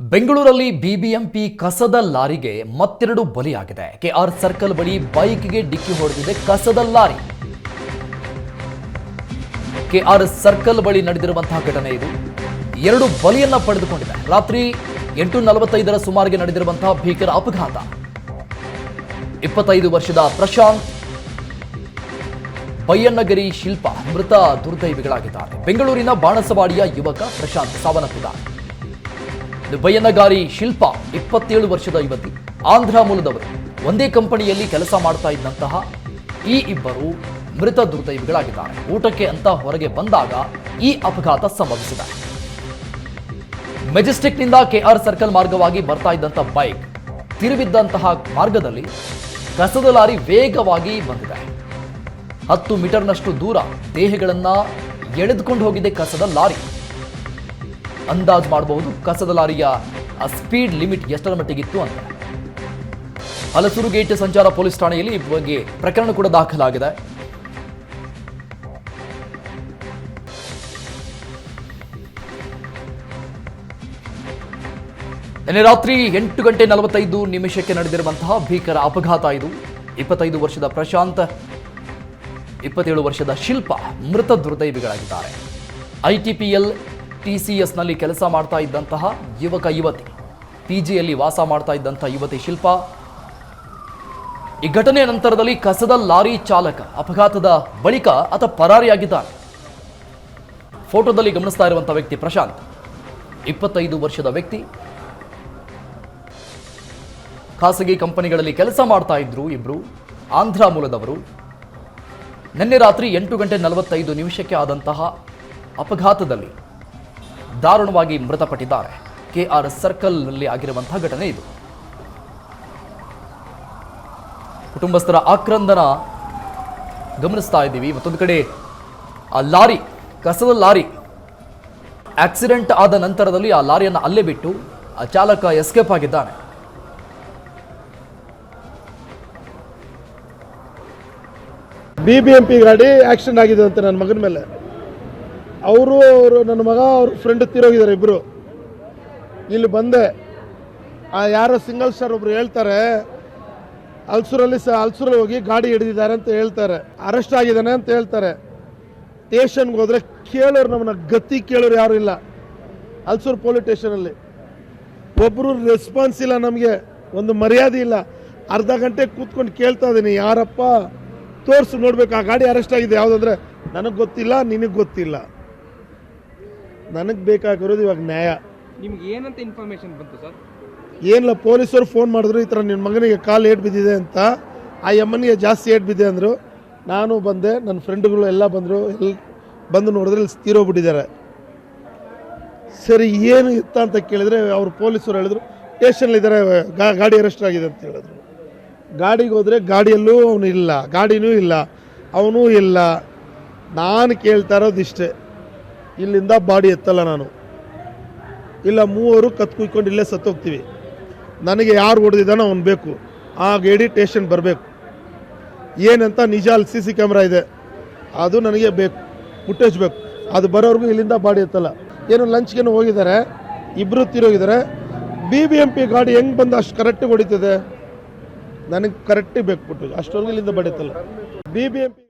ಬೆಂಗಳೂರಲ್ಲಿ ಬಿಬಿಎಂಪಿ ಕಸದ ಲಾರಿಗೆ ಮತ್ತೆರಡು ಬಲಿಯಾಗಿದೆ. ಕೆಆರ್ ಸರ್ಕಲ್ ಬಳಿ ಬೈಕ್ಗೆ ಡಿಕ್ಕಿ ಹೊಡೆದಿದೆ ಕಸದ ಲಾರಿ. ಕೆಆರ್ ಸರ್ಕಲ್ ಬಳಿ ನಡೆದಿರುವಂತಹ ಘಟನೆ ಇದು. ಎರಡು ಬಲಿಯನ್ನ ಪಡೆದುಕೊಂಡಿದೆ. ರಾತ್ರಿ ಎಂಟು ನಲವತ್ತೈದರ ಸುಮಾರಿಗೆ ನಡೆದಿರುವಂತಹ ಭೀಕರ ಅಪಘಾತ. ಇಪ್ಪತ್ತೈದು ವರ್ಷದ ಪ್ರಶಾಂತ್ ಬಯ್ಯಣ್ಣಗಿರಿ ಶಿಲ್ಪ ಮೃತ ದುರ್ದೈವಿಗಳಾಗಿದ್ದಾರೆ. ಬೆಂಗಳೂರಿನ ಬಾಣಸವಾಡಿಯ ಯುವಕ ಪ್ರಶಾಂತ್ ಸಾವನ್ನಪ್ಪಿದ್ದಾರೆ. ಬಯ್ಯಣ್ಣಗಾರಿ ಶಿಲ್ಪ, ಇಪ್ಪತ್ತೇಳು ವರ್ಷದ ಯುವತಿ. ಆಂಧ್ರ ಮೂಲದವರು ಒಂದೇ ಕಂಪನಿಯಲ್ಲಿ ಕೆಲಸ ಮಾಡ್ತಾ ಇದ್ದಂತಹ ಈ ಇಬ್ಬರು ಮೃತ ದುರ್ದೈವಿಗಳಾಗಿದ್ದಾರೆ. ಊಟಕ್ಕೆ ಅಂತ ಹೊರಗೆ ಬಂದಾಗ ಈ ಅಪಘಾತ ಸಂಭವಿಸಿದೆ. ಮೆಜೆಸ್ಟಿಕ್ನಿಂದ ಕೆಆರ್ ಸರ್ಕಲ್ ಮಾರ್ಗವಾಗಿ ಬರ್ತಾ ಇದ್ದಂತಹ ಬೈಕ್ ತಿರುವಿದ್ದಂತಹ ಮಾರ್ಗದಲ್ಲಿ ಕಸದ ಲಾರಿ ವೇಗವಾಗಿ ಬಂದಿದೆ. ಹತ್ತು ಮೀಟರ್ನಷ್ಟು ದೂರ ದೇಹಗಳನ್ನ ಎಳೆದುಕೊಂಡು ಹೋಗಿದೆ ಕಸದ ಲಾರಿ. ಅಂದಾಜು ಮಾಡಬಹುದು ಕಸದ ಲಾರಿಯ ಸ್ಪೀಡ್ ಲಿಮಿಟ್ ಎಷ್ಟರ ಮಟ್ಟಿಗಿತ್ತು ಅಂತ. ಹಲಸೂರು ಗೇಟ್ ಸಂಚಾರ ಪೊಲೀಸ್ ಠಾಣೆಯಲ್ಲಿ ಈ ಬಗ್ಗೆ ಪ್ರಕರಣ ಕೂಡ ದಾಖಲಾಗಿದೆ. ನಿನ್ನೆ ರಾತ್ರಿ ಎಂಟು ಗಂಟೆ ನಲವತ್ತೈದು ನಿಮಿಷಕ್ಕೆ ನಡೆದಿರುವಂತಹ ಭೀಕರ ಅಪಘಾತ ಇದು. ಇಪ್ಪತ್ತೈದು ವರ್ಷದ ಪ್ರಶಾಂತ್, ಇಪ್ಪತ್ತೇಳು ವರ್ಷದ ಶಿಲ್ಪ ಮೃತ ದುರ್ದೈವಿಗಳಾಗಿದ್ದಾರೆ. ಐಟಿಪಿಎಲ್ ಟಿಸಿಎಸ್ನಲ್ಲಿ ಕೆಲಸ ಮಾಡ್ತಾ ಇದ್ದಂತಹ ಯುವಕ ಯುವತಿ, ಪಿ ಜಿಯಲ್ಲಿ ವಾಸ ಮಾಡ್ತಾ ಇದ್ದಂತಹ ಯುವತಿ ಶಿಲ್ಪ. ಈ ಘಟನೆ ನಂತರದಲ್ಲಿ ಕಸದ ಲಾರಿ ಚಾಲಕ ಅಪಘಾತದ ಬಳಿಕ ಆತ ಪರಾರಿಯಾಗಿದ್ದಾನೆ. ಫೋಟೋದಲ್ಲಿ ಗಮನಿಸ್ತಾ ಇರುವಂತಹ ವ್ಯಕ್ತಿ ಪ್ರಶಾಂತ್, ಇಪ್ಪತ್ತೈದು ವರ್ಷದ ವ್ಯಕ್ತಿ. ಖಾಸಗಿ ಕಂಪನಿಗಳಲ್ಲಿ ಕೆಲಸ ಮಾಡ್ತಾ ಇದ್ರು ಇಬ್ರು, ಆಂಧ್ರ ಮೂಲದವರು. ನಿನ್ನೆ ರಾತ್ರಿ ಎಂಟು ಗಂಟೆ ನಲವತ್ತೈದು ನಿಮಿಷಕ್ಕೆ ಆದಂತಹ ಅಪಘಾತದಲ್ಲಿ ದಾರುಣವಾಗಿ ಮೃತಪಟ್ಟಿದ್ದಾರೆ. ಕೆಆರ್ ಸರ್ಕಲ್ನಲ್ಲಿ ಆಗಿರುವಂತಹ ಘಟನೆ ಇದು. ಕುಟುಂಬಸ್ಥರ ಆಕ್ರಂದನ ಗಮನಿಸ್ತಾ ಇದ್ದೀವಿ. ಮತ್ತೊಂದು ಕಡೆ, ಆ ಲಾರಿ, ಕಸದ ಲಾರಿ ಆಕ್ಸಿಡೆಂಟ್ ಆದ ನಂತರದಲ್ಲಿ ಆ ಲಾರಿಯನ್ನು ಅಲ್ಲೇ ಬಿಟ್ಟು ಆ ಚಾಲಕ ಎಸ್ಕೇಪ್ ಆಗಿದ್ದಾನೆ. ಬಿ ಬಿ ಎಂ ಪಿ ಗಾಡಿ ಆಕ್ಸಿಡೆಂಟ್ ಆಗಿದೆ ಅಂತ ನನ್ನ ಮಗನ ಮೇಲೆ. ಅವರು ಅವರು, ನನ್ನ ಮಗ, ಅವ್ರ ಫ್ರೆಂಡ್ ತೀರೋಗಿದ್ದಾರೆ ಇಬ್ಬರು ಇಲ್ಲಿ ಬಂದೆ. ಆ, ಯಾರೋ ಸಿಂಗಲ್ ಸ್ಟಾರ್ ಒಬ್ರು ಹೇಳ್ತಾರೆ, ಅಲ್ಸೂರಲ್ಲಿ ಸ, ಅಲ್ಸೂರಲ್ಲಿ ಹೋಗಿ ಗಾಡಿ ಹಿಡಿದಿದ್ದಾರೆ ಅಂತ ಹೇಳ್ತಾರೆ. ಅರೆಸ್ಟ್ ಆಗಿದ್ದಾನೆ ಅಂತ ಹೇಳ್ತಾರೆ. ಸ್ಟೇಷನ್ಗೆ ಹೋದ್ರೆ ಕೇಳೋರು ನಮ್ಮನ್ನ, ಗತಿ ಕೇಳೋರು ಯಾರು ಇಲ್ಲ. ಅಲ್ಸೂರು ಪೊಲೀಸ್ ಸ್ಟೇಷನಲ್ಲಿ ಒಬ್ಬರು ರೆಸ್ಪಾನ್ಸ್ ಇಲ್ಲ ನಮಗೆ, ಒಂದು ಮರ್ಯಾದೆ ಇಲ್ಲ. ಅರ್ಧ ಗಂಟೆ ಕೂತ್ಕೊಂಡು ಕೇಳ್ತಾ ಇದ್ದೀನಿ, ಯಾರಪ್ಪ, ತೋರಿಸು, ನೋಡ್ಬೇಕು, ಆ ಗಾಡಿ ಅರೆಸ್ಟ್ ಆಗಿದೆ, ಯಾವುದಂದ್ರೆ, ನನಗೆ ಗೊತ್ತಿಲ್ಲ, ನಿನಗೆ ಗೊತ್ತಿಲ್ಲ. ನನಗೆ ಬೇಕಾಗಿರೋದು ಇವಾಗ ನ್ಯಾಯ. ನಿಮ್ಗೆ ಏನಂತ ಇನ್ಫಾರ್ಮೇಶನ್ ಬಂತು ಸರ್? ಏನಿಲ್ಲ ಪೊಲೀಸರು ಫೋನ್ ಮಾಡಿದ್ರು ಈ ಥರ ನಿನ್ನ ಮಗನಿಗೆ ಕಾಲು ಏಟ್ ಬಿದ್ದಿದೆ ಅಂತ? ಆ ಎಮ್ಮನಿಗೆ ಜಾಸ್ತಿ ಏಟ್ ಬಿದ್ದೆ ಅಂದರು. ನಾನು ಬಂದೆ ನನ್ನ ಫ್ರೆಂಡ್ಗಳು ಎಲ್ಲ ಬಂದರು ಎಲ್ಲಿ ಬಂದು ನೋಡಿದ್ರೆ ಇಲ್ಲಿ ತೀರೋಗ್ಬಿಟ್ಟಿದ್ದಾರೆ ಸರಿ ಏನು ಇತ್ತ ಅಂತ ಕೇಳಿದರೆ ಅವರು ಪೊಲೀಸರು ಹೇಳಿದ್ರು ಸ್ಟೇಷನ್ಲಿದ್ದಾರೆ ಗಾಡಿ ಅರೆಸ್ಟ್ ಆಗಿದೆ ಅಂತ ಹೇಳಿದ್ರು. ಗಾಡಿಗೆ ಹೋದರೆ ಗಾಡಿಯಲ್ಲೂ ಅವನು ಇಲ್ಲ ಗಾಡಿನೂ ಇಲ್ಲ ಅವನೂ ಇಲ್ಲ. ನಾನು ಕೇಳ್ತಾ ಇರೋದು ಇಷ್ಟೇ. ಇಲ್ಲಿಂದ ಬಾಡಿ ಎತ್ತಲ್ಲ ನಾನು. ಇಲ್ಲ ಮೂವರು ಕತ್ ಕುಯ್ಕೊಂಡು ಇಲ್ಲೇ ಸತ್ತೋಗ್ತೀವಿ. ನನಗೆ ಯಾರು ಹೊಡೆದಿದ್ದಾನೋ ಅವ್ನು ಬೇಕು. ಆ ಗೇಡಿ ಟೇಷನ್ ಬರಬೇಕು. ಏನಂತ ನಿಜ ಅಲ್ಲಿ ಸಿ ಸಿ ಕ್ಯಾಮ್ರಾ ಇದೆ. ಅದು ನನಗೆ ಬೇಕು. ಫುಟೇಜ್ ಬೇಕು ಅದು ಬರೋರ್ಗು ಇಲ್ಲಿಂದ ಬಾಡಿ ಎತ್ತಲ್ಲ. ಏನು ಲಂಚ್ಗೇನು ಹೋಗಿದ್ದಾರೆ? ಇಬ್ಬರು ತಿರೋಗಿದ್ದಾರೆ. ಬಿ ಬಿ ಎಂ ಪಿ ಗಾಡಿ ಹೆಂಗೆ ಬಂದು ಅಷ್ಟು ಕರೆಕ್ಟಿಗೆ ಹೊಡಿತದೆ? ನನಗೆ ಕರೆಕ್ಟಿಗೆ ಬೇಕು ಫುಟೇಜ್ ಅಷ್ಟೊರ್ಗೂ ಇಲ್ಲಿಂದ ಬಾಡಿ ಎತ್ತಲ್ಲ. B B M P